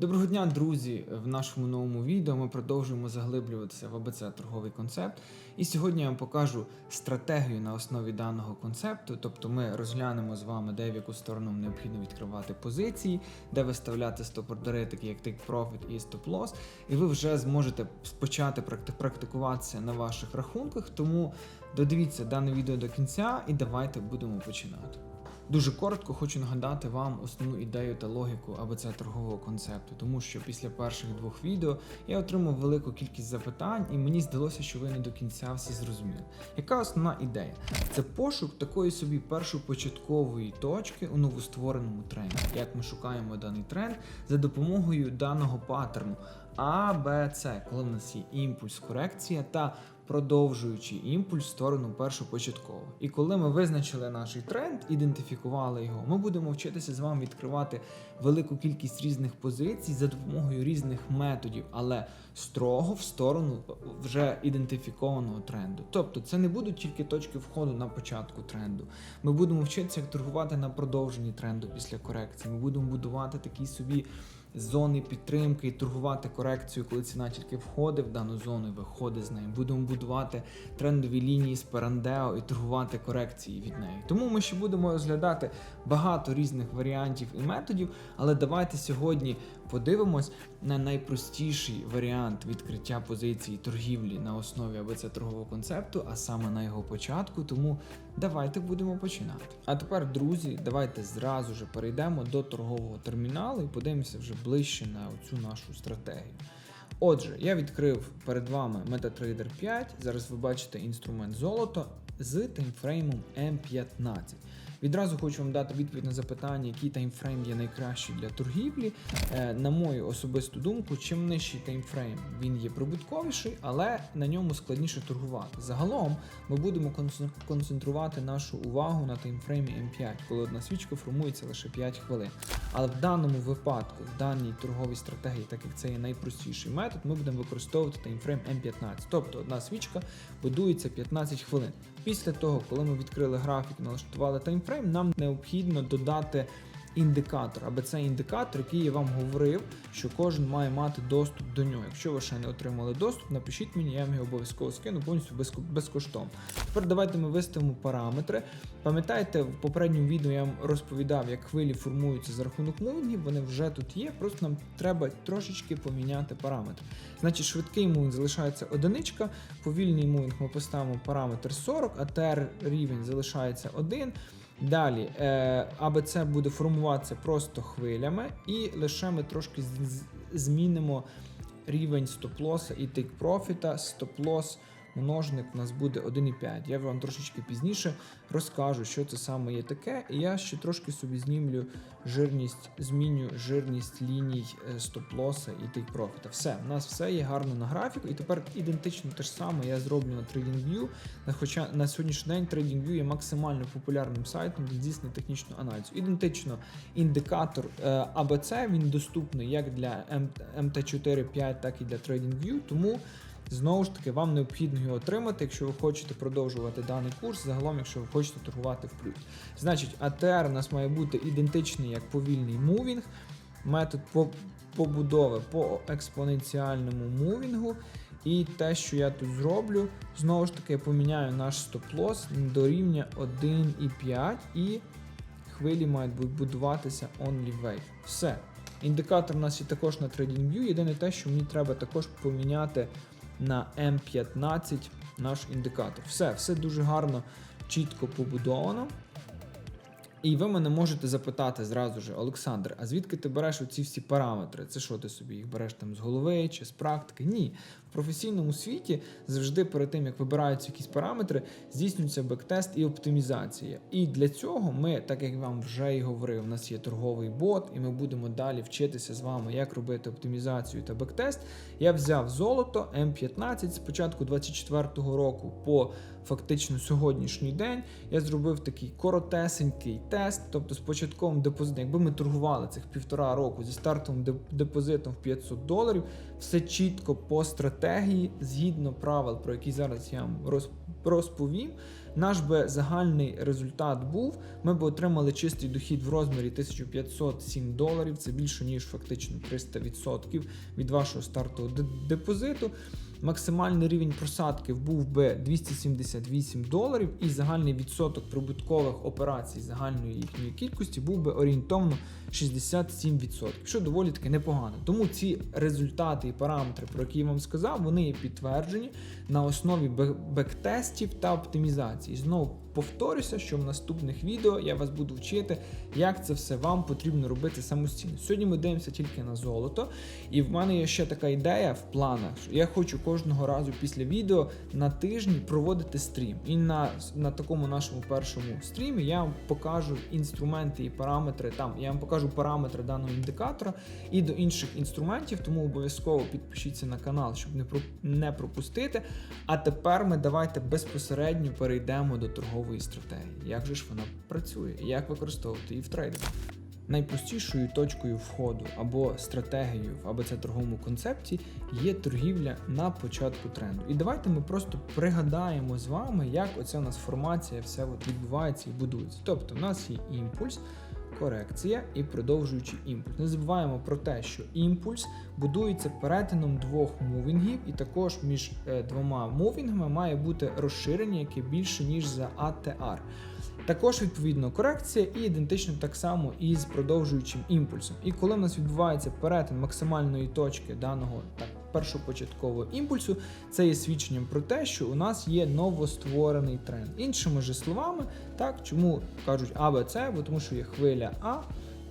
Доброго дня, друзі! В нашому новому відео ми продовжуємо заглиблюватися в АБЦ торговий концепт. І сьогодні я вам покажу стратегію на основі даного концепту. Тобто ми розглянемо з вами, де в яку сторону необхідно відкривати позиції, де виставляти стоп-ордери, такі як Take Profit і Stop Loss. І ви вже зможете почати практи- практикуватися на ваших рахунках. Тому додивіться дане відео до кінця і давайте будемо починати. Дуже коротко хочу нагадати вам основну ідею та логіку АБЦ торгового концепту, тому що після перших двох відео я отримав велику кількість запитань, і мені здалося, що ви не до кінця все зрозуміли. Яка основна ідея? Це пошук такої собі першопочаткової точки у новоствореному тренді. Як ми шукаємо даний тренд за допомогою даного паттерну А, Б, С, коли в нас є імпульс, корекція та продовжуючий імпульс в сторону першопочатково. І коли ми визначили наш тренд, ідентифікували його, ми будемо вчитися з вами відкривати велику кількість різних позицій за допомогою різних методів, але строго в сторону вже ідентифікованого тренду. Тобто це не будуть тільки точки входу на початку тренду. Ми будемо вчитися торгувати на продовженні тренду після корекції. Ми будемо будувати такі собі зони підтримки і торгувати корекцію, коли ціна тільки входить в дану зону і виходить з неї. Будемо будувати трендові лінії з Парандео і торгувати корекції від неї. Тому ми ще будемо розглядати багато різних варіантів і методів, але давайте сьогодні подивимось на найпростіший варіант відкриття позиції торгівлі на основі АБЦ торгового концепту, а саме на його початку. Тому давайте будемо починати. А тепер, друзі, давайте зразу ж перейдемо до торгового терміналу і подивимося вже ближче на цю нашу стратегію. Отже, я відкрив перед вами MetaTrader 5. Зараз ви бачите інструмент золото з таймфреймом M15. Відразу хочу вам дати відповідь на запитання, який таймфрейм є найкращий для торгівлі. Е, на мою особисту думку, чим нижчий таймфрейм, він є прибутковіший, але на ньому складніше торгувати. Загалом ми будемо концентрувати нашу увагу на таймфреймі M5, коли одна свічка формується лише 5 хвилин. Але в даному випадку, в даній торговій стратегії, так як це є найпростіший метод, ми будемо використовувати таймфрейм M15. Тобто одна свічка будується 15 хвилин. Після того, коли ми відкрили графік, налаштували таймфрейм, нам необхідно додати індикатор, аби цей індикатор, який я вам говорив, що кожен має мати доступ до нього. Якщо ви ще не отримали доступ, напишіть мені, я вам його обов'язково скину повністю безкоштовно. Тепер давайте ми виставимо параметри. Пам'ятаєте, в попередньому відео я вам розповідав, як хвилі формуються за рахунок мувінгів, вони вже тут є, просто нам треба трошечки поміняти параметри. Значить, швидкий мувінг залишається одиничка, повільний мувінг ми поставимо параметр 40, а TR рівень залишається 1. Далі е, АБЦ буде формуватися просто хвилями, і лише ми трошки змінимо рівень стоп-лоса і тейк-профіта. Стоп-лос множник у нас буде 1,5. Я вам трошечки пізніше розкажу, що це саме є таке. І я ще трошки собі знімлю жирність, зміню жирність ліній е, стоп-лоса і тейк-профіта. Все, у нас все є гарно на графіку. І тепер ідентично те ж саме я зроблю на TradingView. Хоча на сьогоднішній день TradingView є максимально популярним сайтом для здійснення технічного аналізу. Ідентично індикатор е, ABC він доступний як для MT4-5, так і для TradingView. Тому Знову ж таки, вам необхідно його отримати, якщо ви хочете продовжувати даний курс, загалом, якщо ви хочете торгувати в плюс. Значить, ATR у нас має бути ідентичний як повільний мувінг, метод побудови по експоненціальному мувінгу. І те, що я тут зроблю, знову ж таки, я поміняю наш стоп-лосс до рівня 1,5 і хвилі мають бу- будуватися only way. Все. Індикатор у нас є також на TradingView. Єдине те, що мені треба також поміняти на М15 наш індикатор. Все, все дуже гарно, чітко побудовано. І ви мене можете запитати зразу ж, Олександр, а звідки ти береш оці всі параметри? Це що ти собі їх береш там з голови чи з практики? Ні. В професійному світі завжди перед тим, як вибираються якісь параметри, здійснюється бектест і оптимізація. І для цього ми, так як вам вже і говорив, у нас є торговий бот, і ми будемо далі вчитися з вами, як робити оптимізацію та бектест. Я взяв золото М15 з початку 24-го року по фактично сьогоднішній день. Я зробив такий коротесенький тест, тобто з початковим депозитом. Якби ми торгували цих півтора року зі стартовим депозитом в 500 доларів, все чітко по стратегії, згідно правил, про які зараз я вам розповім. наш би загальний результат був, ми б отримали чистий дохід в розмірі 1507 доларів. Це більше ніж фактично 300% від вашого стартового депозиту. Максимальний рівень просадки був би 278 доларів, і загальний відсоток прибуткових операцій загальної їхньої кількості був би орієнтовно 67%, що доволі таки непогано. Тому ці результати і параметри, про які я вам сказав, вони є підтверджені на основі бектестів та оптимізації. Знову повторюся, що в наступних відео я вас буду вчити, як це все вам потрібно робити самостійно. Сьогодні ми дивимося тільки на золото, і в мене є ще така ідея в планах, що я хочу кожного разу після відео на тижні проводити стрім. І на, на такому нашому першому стрімі я вам покажу інструменти і параметри. Там я вам покажу параметри даного індикатора і до інших інструментів, тому обов'язково підпишіться на канал, щоб не не пропустити. А тепер ми давайте безпосередньо перейдемо до торгової стратегії. Як же ж вона працює як використовувати її в трейдингу? Найпростішою точкою входу або стратегією в АБЦ торговому концепті є торгівля на початку тренду. І давайте ми просто пригадаємо з вами, як оця у нас формація все от відбувається і будується. Тобто, в нас є імпульс, корекція і продовжуючий імпульс. Не забуваємо про те, що імпульс будується перетином двох мувінгів, і також між е, двома мувінгами має бути розширення, яке більше ніж за ATR. Також відповідно корекція і ідентично так само із продовжуючим імпульсом. І коли в нас відбувається перетин максимальної точки даного так першопочаткового імпульсу, це є свідченням про те, що у нас є новостворений тренд. Іншими же словами, так чому кажуть АБЦ, бо тому що є хвиля А.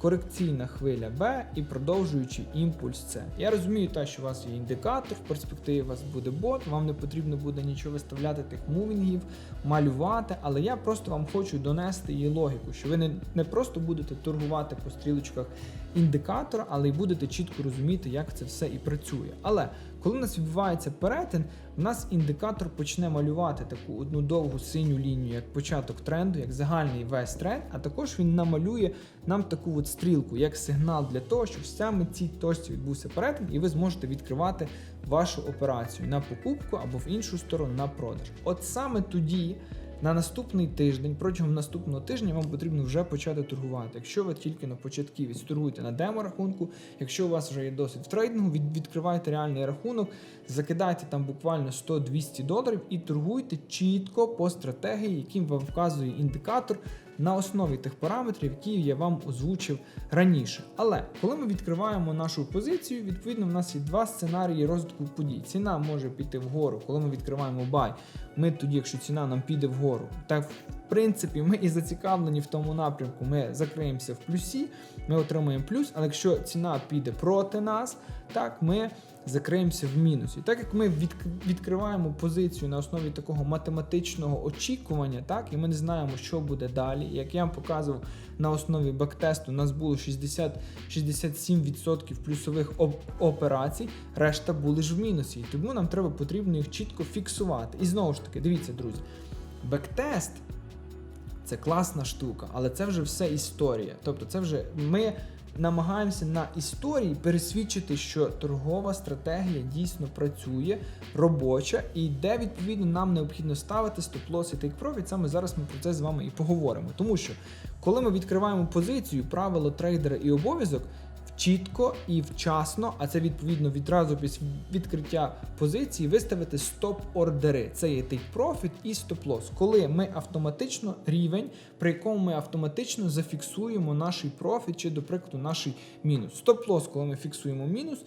Корекційна хвиля Б і продовжуючий імпульс С. Я розумію, те, що у вас є індикатор, в перспективі у вас буде бот, вам не потрібно буде нічого виставляти тих мувінгів, малювати, але я просто вам хочу донести її логіку, що ви не, не просто будете торгувати по стрілочках індикатора, але й будете чітко розуміти, як це все і працює. Але коли у нас відбувається перетин, у нас індикатор почне малювати таку одну довгу синю лінію, як початок тренду, як загальний весь тренд, а також він намалює нам таку от стрілку, як сигнал для того, що саме цій точці відбувся перетин, і ви зможете відкривати вашу операцію на покупку або в іншу сторону на продаж. От саме тоді. На наступний тиждень, протягом наступного тижня вам потрібно вже почати торгувати. Якщо ви тільки на початківі торгуєте на демо-рахунку, якщо у вас вже є досвід в трейдингу, від, відкривайте реальний рахунок, закидайте там буквально 100-200 доларів і торгуйте чітко по стратегії, яким вам вказує індикатор на основі тих параметрів, які я вам озвучив раніше. Але коли ми відкриваємо нашу позицію, відповідно, в нас є два сценарії розвитку подій. Ціна може піти вгору, коли ми відкриваємо бай. Ми тоді, якщо ціна нам піде вгору, так в принципі ми і зацікавлені в тому напрямку. Ми закриємося в плюсі, ми отримаємо плюс. Але якщо ціна піде проти нас, так ми закриємося в мінусі. Так як ми відк- відкриваємо позицію на основі такого математичного очікування, так і ми не знаємо, що буде далі. Як я вам показував на основі бактесту, у нас було 60 67% плюсових оп- операцій, решта були ж в мінусі. Тому нам треба потрібно їх чітко фіксувати. І знову ж таки, дивіться, друзі, бектест це класна штука, але це вже все історія. Тобто, це вже ми намагаємося на історії пересвідчити, що торгова стратегія дійсно працює, робоча, і де відповідно нам необхідно ставити стоп-лос і тейк-профіт. Саме зараз ми про це з вами і поговоримо. Тому що коли ми відкриваємо позицію, правило трейдера і обов'язок. Чітко і вчасно, а це відповідно відразу після відкриття позиції виставити стоп-ордери. Це є take profit і стоп-лосс, коли ми автоматично рівень, при якому ми автоматично зафіксуємо наш профіт чи, до прикладу, наш мінус. Стоп-лосс, коли ми фіксуємо мінус.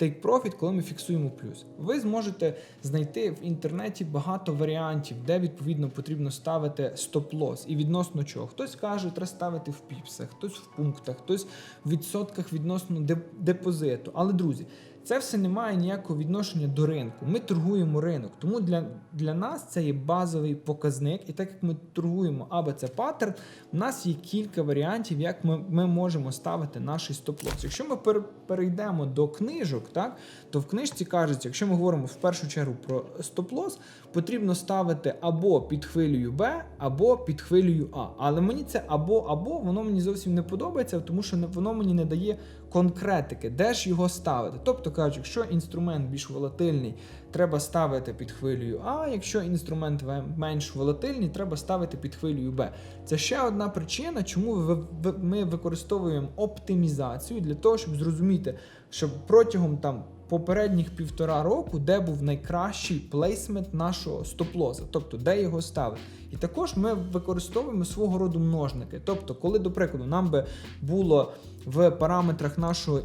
Take Profit, коли ми фіксуємо плюс. Ви зможете знайти в інтернеті багато варіантів, де відповідно потрібно ставити стоп-лосс і відносно чого. Хтось каже, треба ставити в піпсах, хтось в пунктах, хтось в відсотках відносно деп- депозиту. Але друзі, це все не має ніякого відношення до ринку. Ми торгуємо ринок, тому для, для нас це є базовий показник. І так як ми торгуємо або це паттерн, у нас є кілька варіантів, як ми, ми можемо ставити наш стоп-лосс. Якщо ми пере- перейдемо до книжок, так то в книжці кажеться, якщо ми говоримо в першу чергу про стоп-лосс, потрібно ставити або під хвилею Б, або під хвилею А. Але мені це або або воно мені зовсім не подобається, тому що воно мені не дає конкретики, де ж його ставити. Тобто кажуть, якщо інструмент більш волатильний, треба ставити під хвилею А, якщо інструмент менш волатильний, треба ставити під хвилею Б. Це ще одна причина, чому ми використовуємо оптимізацію для того, щоб зрозуміти, що протягом там попередніх півтора року, де був найкращий плейсмент нашого стоп-лоса, тобто де його ставити. І також ми використовуємо свого роду множники. Тобто, коли, до прикладу, нам би було в параметрах нашого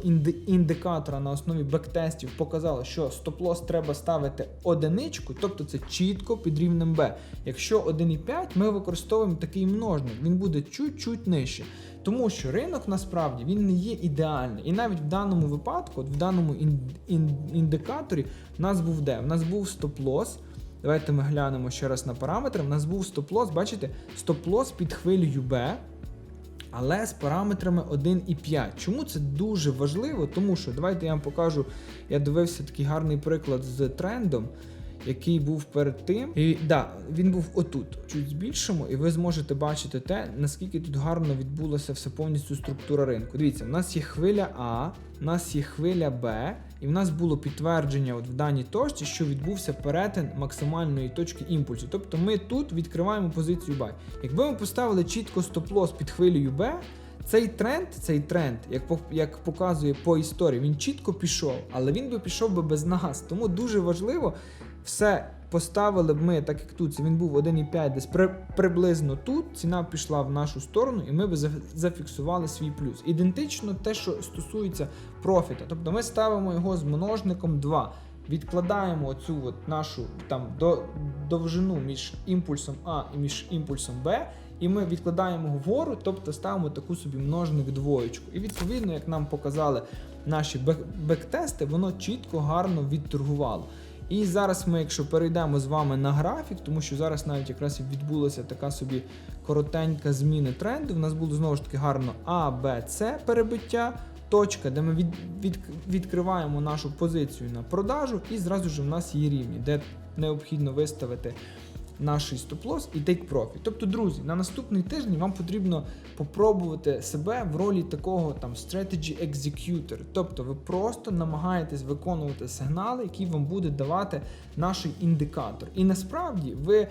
індикатора на основі бектестів показало, що стоп-лос треба ставити одиничку, тобто це чітко під рівнем B. Якщо 1,5, ми використовуємо такий множник, він буде чуть-чуть нижче. Тому що ринок насправді він не є ідеальний. І навіть в даному випадку, от в даному ін- ін- індикаторі, в нас був де? В нас був стоп-лос. Давайте ми глянемо ще раз на параметри. У нас був стоп-лос, бачите, стоп-лос під хвилею B, але з параметрами 1,5. Чому це дуже важливо? Тому що давайте я вам покажу. Я дивився такий гарний приклад з трендом, який був перед тим. І да, він був отут. Чуть збільшимо, і ви зможете бачити те, наскільки тут гарно відбулася все повністю структура ринку. Дивіться, в нас є хвиля А, в нас є хвиля Б, і в нас було підтвердження от в даній точці, що відбувся перетин максимальної точки імпульсу. Тобто ми тут відкриваємо позицію buy. Якби ми поставили чітко стоп-лос під хвилею Б, цей тренд, цей тренд, як як показує по історії, він чітко пішов, але він би пішов би без нас. Тому дуже важливо все поставили б ми, так як тут він був 1,5, десь при, приблизно тут. Ціна пішла в нашу сторону, і ми би зафіксували свій плюс. Ідентично те, що стосується профіта. Тобто ми ставимо його з множником 2. Відкладаємо от нашу там до, довжину між імпульсом А і між імпульсом Б, і ми відкладаємо вгору, тобто ставимо таку собі множник двоєчку. І відповідно, як нам показали наші бек- бектести, воно чітко гарно відторгувало. І зараз ми, якщо перейдемо з вами на графік, тому що зараз навіть якраз відбулася така собі коротенька зміна тренду. У нас було знову ж таки гарно А, Б, С перебиття. Точка, де ми від, від, відкриваємо нашу позицію на продажу, і зразу ж в нас є рівні, де необхідно виставити наш стоп-лос і take profit. Тобто, друзі, на наступний тиждень вам потрібно попробувати себе в ролі такого там strategy executor. Тобто ви просто намагаєтесь виконувати сигнали, які вам буде давати наш індикатор. І насправді ви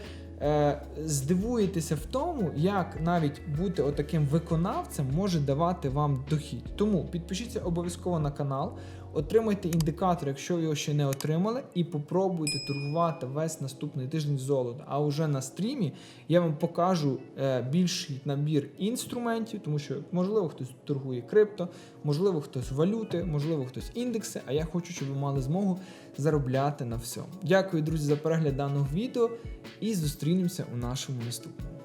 здивуєтеся в тому, як навіть бути отаким виконавцем може давати вам дохід. Тому підпишіться обов'язково на канал, отримайте індикатор, якщо його ще не отримали, і попробуйте торгувати весь наступний тиждень золота. А уже на стрімі я вам покажу е, більший набір інструментів, тому що можливо хтось торгує крипто, можливо, хтось валюти, можливо, хтось індекси. А я хочу, щоб ви мали змогу заробляти на всьому. Дякую, друзі, за перегляд даного відео і зустрінемося у нашому наступному.